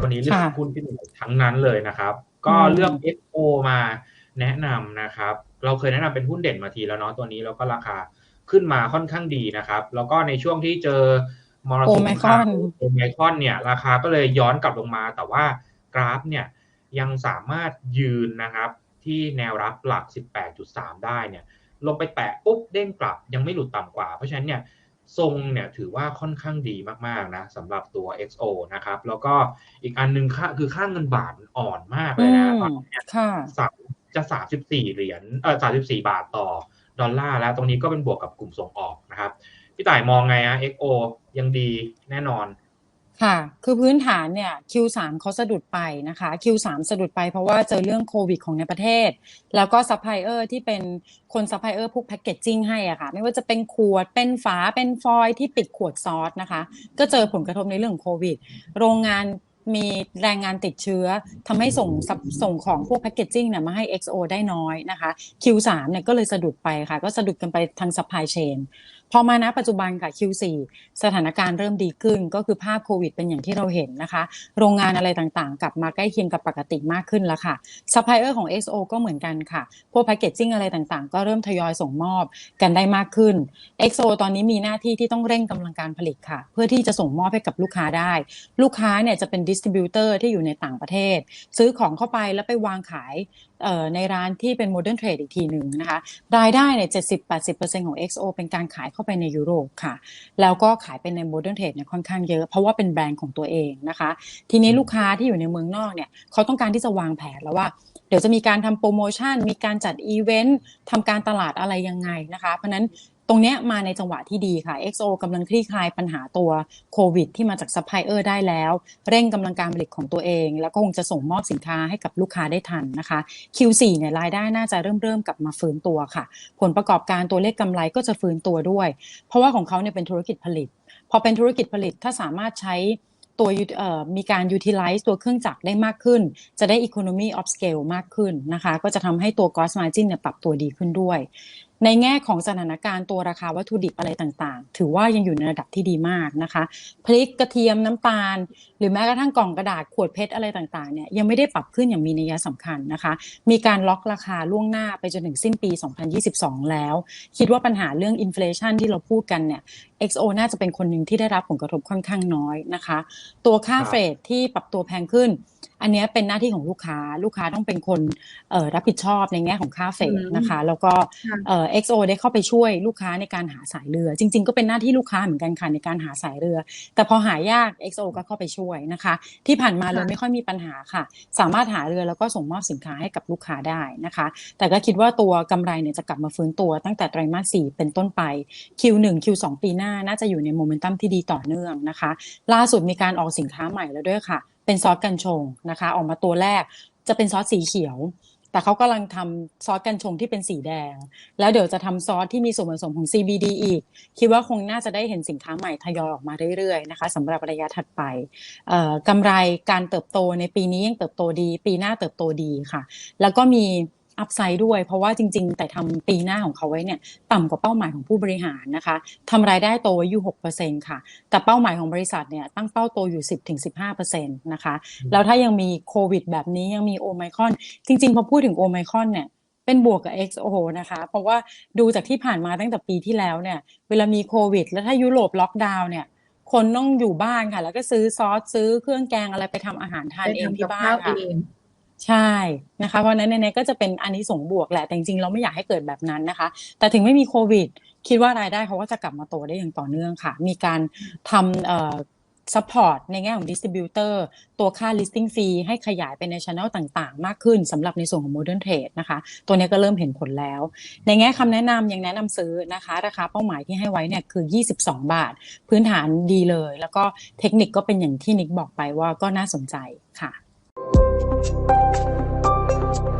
วันนี้เลือกหุ้นที่ทั้งนั้นเลยนะครับ ก็เลือก XO มาแนะนำนะครับ เราเคยแนะนำเป็นหุ้นเด่นมาทีแล้วเนาะตัวนี้แล้วก็ราคาขึ้นมาค่อนข้างดีนะครับ แล้วก็ในช่วงที่เจอมรสุมข่าวโอไมคอนเนี่ย ราคาก็เลยย้อนกลับลงมา แต่ว่ากราฟเนี่ยยังสามารถยืนนะครับ ที่แนวรับหลัก 18.3 ได้เนี่ย ลงไปแตะปุ๊บเด้งกลับยังไม่หลุดต่ำกว่า เพราะฉะนั้นเนี่ย ทรงเนี่ยถือว่าค่อนข้างดีมากๆนะสำหรับตัว XO นะครับ แล้วก็อีกอันนึงค่าคือค่าเงินบาทอ่อนมากเลยนะตอนนี้สามจะสามสิบสี่เหรียญเออสามสิบสี่บาทต่อดอลลาร์แล้วตรงนี้ก็เป็นบวกกับกลุ่มส่งออกนะครับ พี่ต่ายมองไงอะ XO ยังดีแน่นอน ค่ะ คือพื้นฐานเนี่ย Q3 เขาสะดุดไปนะคะ Q3 สะดุดไปเพราะว่าเจอเรื่องโควิดของในประเทศ แล้วก็ซัพพลายเออร์ที่เป็นคนซัพพลายเออร์พวกแพคเกจจิ้งให้อะค่ะ ไม่ว่าจะเป็นขวด เป็นฝา เป็นฟอยที่ปิดขวดซอสนะคะ ก็เจอผลกระทบในเรื่องโควิด โรงงานมีแรงงานติดเชื้อทำให้ส่งส่งของพวกแพคเกจจิ้งเนี่ยมาให้ XO ได้น้อยนะคะ Q3 เนี่ยก็เลยสะดุดไปค่ะ ก็สะดุดกันไปทางซัพพลายเชน พอมาณปัจจุบันค่ะ Q4 สถานการณ์เริ่มดีขึ้น ก็คือภาพโควิดเป็นอย่างที่เราเห็นนะคะ โรงงานอะไรต่างๆ กลับมาใกล้เคียงกับปกติมากขึ้นแล้วค่ะซัพพลายเออร์ของ XO ก็เหมือนกันค่ะพวกแพคเกจจิ้งอะไรต่างๆ ก็เริ่มทยอยส่งมอบกันได้มากขึ้น XO ตอนนี้มีหน้าที่ที่ต้องเร่งกำลังการผลิตค่ะ เพื่อที่จะส่งมอบให้กับลูกค้าได้ ลูกค้าเนี่ยจะเป็นดิสติบิวเตอร์ที่อยู่ในต่างประเทศ ซื้อของเข้าไปแล้วไปวางขายในร้านที่เป็นโมเดิร์นเทรดอีกทีหนึ่งนะคะรายได้เนี่ยเจ็ดสิบแปดสิบเปอร์เซ็นของ XO เป็นการขายเข้าไปในยุโรปค่ะ แล้วก็ขายเป็นในโมเดิร์นเทรดเนี่ยค่อนข้างเยอะ เพราะว่าเป็นแบรนด์ของตัวเองนะคะ ทีนี้ลูกค้าที่อยู่ในเมืองนอกเนี่ยเขาต้องการที่จะวางแผนแล้วว่าเดี๋ยวจะมีการทำโปรโมชั่น มีการจัดอีเวนต์ทำการตลาดอะไรยังไงนะคะ เพราะนั้น ตรงนี้มาในจังหวะที่ดีค่ะ XO กำลังคลี่คลายปัญหาตัวโควิด ที่มาจากซัพพลายเออร์ได้แล้ว เร่งกำลังการผลิตของตัวเอง แล้วก็คงจะส่งมอบสินค้าให้กับลูกค้าได้ทันนะคะ Q4 เนี่ยรายได้น่าจะเริ่มเริ่มกลับมาฟื้นตัวค่ะ ผลประกอบการตัวเลขกำไรก็จะฟื้นตัวด้วย เพราะว่าของเขาเนี่ยเป็นธุรกิจผลิต พอเป็นธุรกิจผลิตถ้าสามารถใช้ตัวมีการ utilize ตัวเครื่องจักรได้มากขึ้น จะได้ economy of scale มากขึ้นนะคะ ก็จะทำให้ตัว gross margin เนี่ยปรับตัวดีขึ้นด้วย ในแง่ของสถานการณ์ตัวราคาวัตถุดิบอะไรต่างๆ ถือว่ายังอยู่ในระดับที่ดีมากนะคะพริกกระเทียมน้ำตาล หรือแม้กระทั่งกล่องกระดาษขวดเพชรอะไรต่างๆเนี่ยยังไม่ได้ปรับขึ้นอย่างมีนัยสำคัญนะคะ มีการล็อกราคาล่วงหน้าไปจนถึงสิ้นปี 2022 แล้ว คิดว่าปัญหาเรื่องอินฟลชันที่เราพูดกันเนี่ย XO น่าจะเป็นคนหนึ่งที่ได้รับผลกระทบค่อนข้างน้อยนะคะ ตัวค่าเฟรดที่ปรับตัวแพงขึ้น อันนี้เป็นหน้าที่ของลูกค้า ลูกค้าต้องเป็นคนรับผิดชอบในแง่ของค่าเฟดนะคะ แล้วก็เอ็กโอได้เข้าไปช่วยลูกค้าในการหาสายเรือ จริง ๆ ก็เป็นหน้าที่ลูกค้าเหมือนกันค่ะในการหาสายเรือ แต่พอหายาก XO ก็เข้าไปช่วยนะคะ ที่ผ่านมาเลยไม่ค่อยมีปัญหาค่ะ สามารถหาเรือแล้วก็ส่งมอบสินค้าให้กับลูกค้าได้นะคะ แต่ก็คิดว่าตัวกำไรเนี่ยจะกลับมาฟื้นตัวตั้งแต่ไตรมาส4เป็นต้นไป Q1 Q2 ปีหน้าน่าจะอยู่ในโมเมนตัมที่ดีต่อเนื่องนะคะ ล่าสุดมีการออกสินค้าใหม่แล้วด้วยค่ะ เป็นซอสกันชงนะคะ ออกมาตัวแรกจะเป็นซอสสีเขียว แต่เขากำลังทำซอสกันชงที่เป็นสีแดง แล้วเดี๋ยวจะทำซอสที่มีส่วนผสมของ CBD อีก คิดว่าคงน่าจะได้เห็นสินค้าใหม่ทยอยออกมาเรื่อยๆนะคะสำหรับระยะถัดไปกำไรการเติบโตในปีนี้ยังเติบโตดี ปีหน้าเติบโตดีค่ะ แล้วก็มี อัพไซด์ด้วย เพราะว่าจริง ๆ แต่ทำปีหน้าของเขาไว้เนี่ยต่ำกว่าเป้าหมายของผู้บริหารนะคะทำรายได้โตไว้อยู่6%ค่ะ แต่เป้าหมายของบริษัทเนี่ยตั้งเป้าโตอยู่ 10-15%นะคะ แล้วถ้ายังมีโควิด แบบนี้ยังมีโอไมคอน จริง ๆ พอพูดถึงโอไมคอนเนี่ยเป็นบวกกับ XO นะคะ เพราะว่าดูจากที่ผ่านมาตั้งแต่ปีที่แล้วเนี่ย เวลามีโควิด แล้วถ้ายุโรปล็อกดาวน์เนี่ย คนต้องอยู่บ้านค่ะ แล้วก็ซื้อซอสซื้อเครื่องแกงอะไรไปทำอาหารทานเองที่บ้านค่ะ ใช่นะคะเพราะนั้นในก็จะเป็นอันนี้ส่งบวกแหละแต่จริงๆเราไม่อยากให้เกิดแบบนั้นนะคะ แต่ถึงไม่มีโควิด คิดว่ารายได้เขาก็จะกลับมาโตได้อย่างต่อเนื่องค่ะ มีการทำเอ่อซัพพอร์ตในแง่ของดิสติบิวเตอร์ตัวค่า listing fee ให้ขยายไปในช anel ต่างๆ มากขึ้นสำหรับในส่วนของ modern trade นะคะ ตัวนี้ก็เริ่มเห็นผลแล้ว ในแง่คำแนะนำยังแนะนำซื้อนะคะ ราคาเป้าหมายที่ให้ไว้เนี่ยคือ 22 บาท พื้นฐานดีเลย แล้วก็เทคนิคก็เป็นอย่างที่นิกบอกไปว่าก็น่าสนใจค่ะ Thank you.